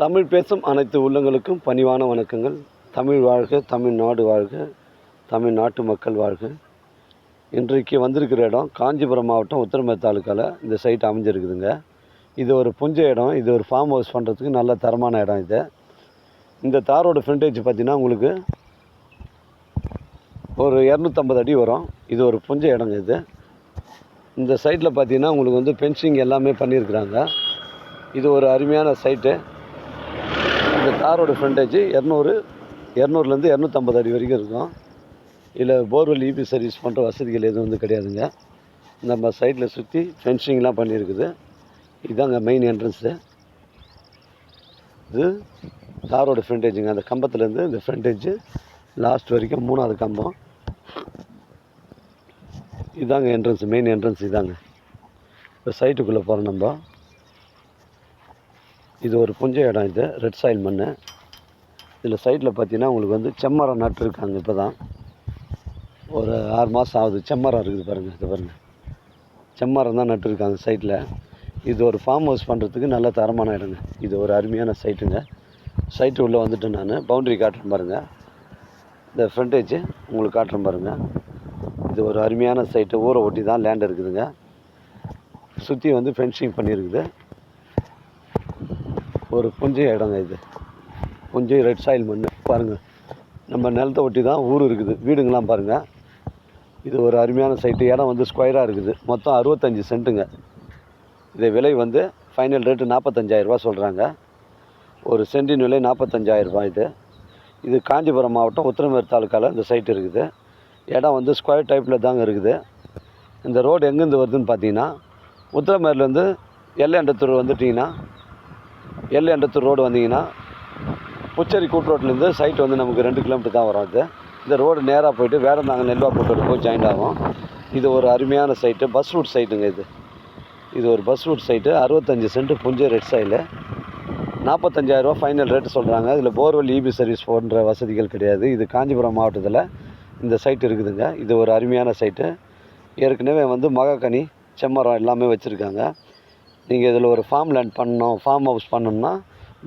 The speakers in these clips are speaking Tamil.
தமிழ் பேசும் அனைத்து உள்ளங்களுக்கும் பணிவான வணக்கங்கள். தமிழ் வாழ்க தமிழ்நாடு வாழ்க தமிழ்நாட்டு மக்கள் வாழ்க. இன்றைக்கு வந்திருக்கிற இடம் காஞ்சிபுரம் மாவட்டம் உத்தரமே தாலுக்காவில் இந்த சைட் அமைஞ்சிருக்குதுங்க. இது ஒரு புஞ்ச இடம் இது ஒரு ஃபார்ம் ஹவுஸ் பண்ணுறதுக்கு நல்ல தரமான இடம் இது. இந்த தாரோட ஃப்ரண்டேஜ் பார்த்தீங்கன்னா உங்களுக்கு ஒரு இரநூத்தம்பது அடி வரும். இது ஒரு புஞ்ச இடங்க இது. இந்த சைட்டில் பார்த்தீங்கன்னா உங்களுக்கு வந்து பென்சிங் எல்லாமே பண்ணியிருக்கிறாங்க. இது ஒரு அருமையான சைட்டு இந்த காரோட ஃப்ரண்டேஜ் இரநூறு இரநூறுலேருந்து இரநூத்தம்பது அடி வரைக்கும் இருக்கும். இதில் போர்வெல் இபி சர்வீஸ் பண்ணுற வசதிகள் எதுவும் வந்து கிடையாதுங்க. நம்ம சைட்டில் சுற்றி ஃபென்சிங்லாம் பண்ணியிருக்குது. இதுதாங்க மெயின் என்ட்ரன்ஸு இது காரோட ஃப்ரண்டேஜுங்க அந்த கம்பத்துலேருந்து இந்த ஃப்ரண்டேஜு லாஸ்ட் வரைக்கும் மூணாவது கம்பம். இதாங்க என்ட்ரன்ஸ் மெயின் என்ட்ரன்ஸ் இதாங்க. இப்போ சைட்டுக்குள்ளே போகிறோம் நம்ம. இது ஒரு புஞ்ச இடம் இது ரெட் சாயில் மண் இதில் சைட்டில் பார்த்தீங்கன்னா உங்களுக்கு வந்து செம்மரம் நட்டுருக்காங்க இப்போ தான் ஒரு ஆறு மாதம் ஆகுது செம்மரம் இருக்குது பாருங்கள் இது பாருங்கள் செம்மரம் தான் நட்டுருக்காங்க சைட்டில் இது ஒரு ஃபார்ம் ஹவுஸ் பண்ணுறதுக்கு நல்ல தரமான இடங்க. இது ஒரு அருமையான சைட்டுங்க சைட்டு உள்ளே வந்துட்டேன் நான். பவுண்ட்ரி காட்டுறேன் பாருங்கள் இந்த ஃப்ரண்டேஜ் உங்களுக்கு காட்டுறேன் பாருங்கள் இது ஒரு அருமையான சைட்டு ஊரை ஒட்டி தான் லேண்ட் இருக்குதுங்க. சுற்றி வந்து ஃபென்சிங் பண்ணியிருக்குது ஒரு புஞ்சை இடங்க இது. புஞ்சை ரெட் சாயில் மண் பாருங்கள் நம்ம நிலத்தை ஒட்டி தான் ஊர் இருக்குது. வீடுங்களாம் பாருங்கள் இது ஒரு அருமையான சைட்டு இடம் வந்து ஸ்கொயராக இருக்குது. மொத்தம் அறுபத்தஞ்சி சென்ட்டுங்க இதை விலை வந்து ஃபைனல் ரேட்டு நாற்பத்தஞ்சாயிரரூபா சொல்கிறாங்க ஒரு சென்டின் விலை நாற்பத்தஞ்சாயிரரூபா இது. இது காஞ்சிபுரம் மாவட்டம் உத்திரமேர் தாலுக்காவில் இந்த சைட் இருக்குது. இடம் வந்து ஸ்கொயர் டைப்பில் தாங்க இருக்குது. இந்த ரோடு எங்கேருந்து வருதுன்னு பார்த்தீங்கன்னா உத்திரமேர்லேருந்து எல்லையண்டத்தூர் வந்துட்டிங்கன்னா எல்லையண்டத்தூர் ரோடு வந்தீங்கன்னா புச்சேரி கூட்டுரோட்லேருந்து சைட் வந்து நமக்கு ரெண்டு கிலோமீட்டர் தான் வரும் இது இந்த ரோடு நேராக போயிட்டு வேடந்தாங்க நெல்வா கூட்டோடு போய் ஜாயின் ஆகும். இது ஒரு அருமையான சைட்டு பஸ் ரூட் சைட்டுங்க இது. இது ஒரு பஸ் ரூட் சைட்டு அறுபத்தஞ்சி சென்ட் புஞ்சை ரெட் சைடில் நாற்பத்தஞ்சாயிரரூவா ஃபைனல் ரேட்டு சொல்கிறாங்க இதில் போர்வெல் இபி சர்வீஸ் போன்ற வசதிகள் கிடையாது. இது காஞ்சிபுரம் மாவட்டத்தில் இந்த சைட் இருக்குதுங்க. இது ஒரு அருமையான சைட்டு ஏற்கனவே வந்து மகாக்கனி செம்மரம் எல்லாமே வச்சுருக்காங்க. நீங்கள் இதில் ஒரு ஃபார்ம் லேண்ட் பண்ணணும் ஃபார்ம் ஹவுஸ் பண்ணோம்னா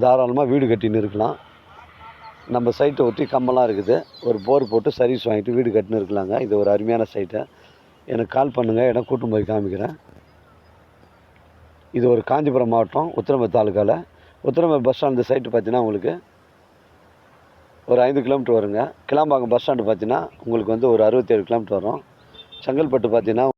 தாராளமாக வீடு கட்டின்னு இருக்கலாம். நம்ம சைட்டை ஒட்டி கம்பெல்லாம் இருக்குது. ஒரு போர் போட்டு சர்வீஸ் வாங்கிட்டு வீடு கட்டின்னு இருக்கலாங்க. இது ஒரு அருமையான சைட்டை எனக்கு கால் பண்ணுங்கள் இடம் கூட்டும் போய் காமிக்கிறேன். இது ஒரு காஞ்சிபுரம் மாவட்டம் உத்திரமேர் தாலுக்காவில் உத்திரமேர் பஸ் ஸ்டாண்ட் சைட்டு பார்த்தீங்கன்னா உங்களுக்கு ஒரு ஐந்து கிலோமீட்டர் வருங்க. கிளாம்பாக்கம் பஸ் ஸ்டாண்டு பார்த்தீங்கன்னா உங்களுக்கு வந்து ஒரு அறுபத்தேழு கிலோமீட்டர் வரும். செங்கல்பட்டு பார்த்தீங்கன்னா